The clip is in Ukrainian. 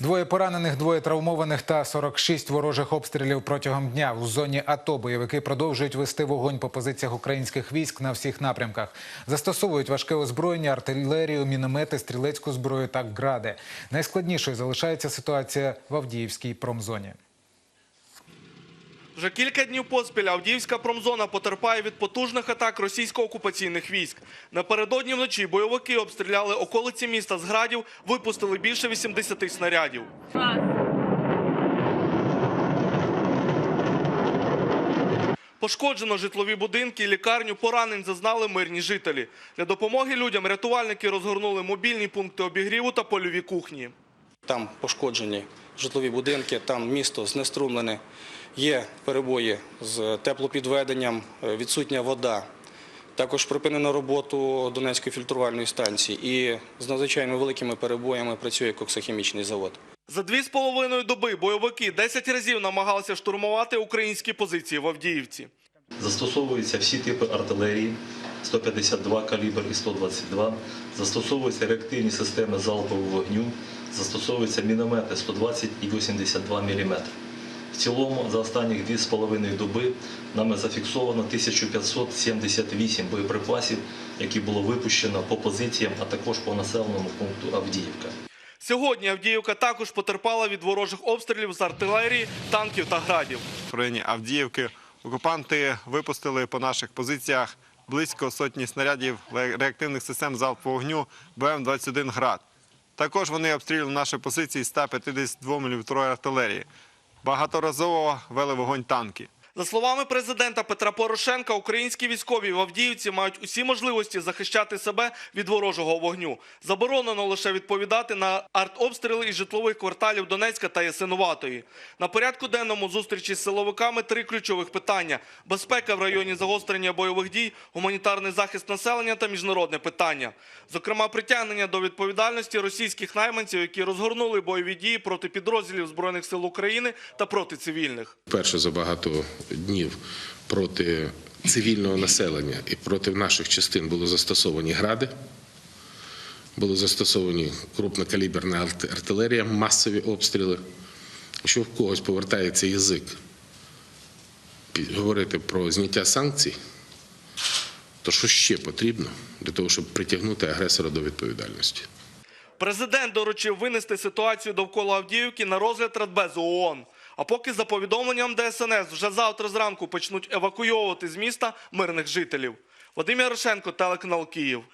Двоє поранених, двоє травмованих та 46 ворожих обстрілів протягом дня. У зоні АТО бойовики продовжують вести вогонь по позиціях українських військ на всіх напрямках. Застосовують важке озброєння, артилерію, міномети, стрілецьку зброю та гради. Найскладнішою залишається ситуація в Авдіївській промзоні. Вже кілька днів поспіль Авдіївська промзона потерпає від потужних атак російсько-окупаційних військ. Напередодні вночі бойовики обстріляли околиці міста з градів, випустили більше 80 снарядів. Пошкоджено житлові будинки, лікарню, поранень зазнали мирні жителі. Для допомоги людям рятувальники розгорнули мобільні пункти обігріву та польові кухні. Там пошкоджені житлові будинки, там місто знеструмлене, є перебої з теплопідведенням, е, відсутня вода. Також припинено роботу Донецької фільтрувальної станції і з надзвичайно великими перебоями працює коксохімічний завод. За дві з половиною доби бойовики 10 разів намагалися штурмувати українські позиції в Авдіївці. Застосовуються всі типи артилерії 152 калібр і 122. Застосовуються реактивні системи залпового вогню, застосовуються міномети 120 і 82 мм. В цілому за останні 2,5 доби нами зафіксовано 1578 боєприпасів, які було випущено по позиціям, а також по населеному пункту Авдіївка. Сьогодні Авдіївка також потерпала від ворожих обстрілів з артилерії, танків та градів. В районі Авдіївки окупанти випустили по наших позиціях близько сотні снарядів реактивних систем залпового вогню БМ-21 «Град». Також вони обстрілювали наші позиції з 152 мм артилерії. Багаторазово вели вогонь танки. За словами президента Петра Порошенка, українські військові в Авдіївці мають усі можливості захищати себе від ворожого вогню. Заборонено лише відповідати на артобстріли із житлових кварталів Донецька та Ясинуватої. На порядку денному зустрічі з силовиками три ключових питання: безпека в районі загострення бойових дій, гуманітарний захист населення та міжнародне питання. Зокрема, притягнення до відповідальності російських найманців, які розгорнули бойові дії проти підрозділів збройних сил України та проти цивільних. Перше за багато днів проти цивільного населення і проти наших частин були застосовані гради, були застосовані крупнокаліберна артилерія, масові обстріли. Якщо в когось повертається язик говорити про зняття санкцій, то що ще потрібно для того, щоб притягнути агресора до відповідальності? Президент доручив винести ситуацію довкола Авдіївки на розгляд Радбезу ООН. А поки за повідомленням ДСНС вже завтра зранку почнуть евакуйовувати з міста мирних жителів. Вадим Ярошенко, телеканал Київ.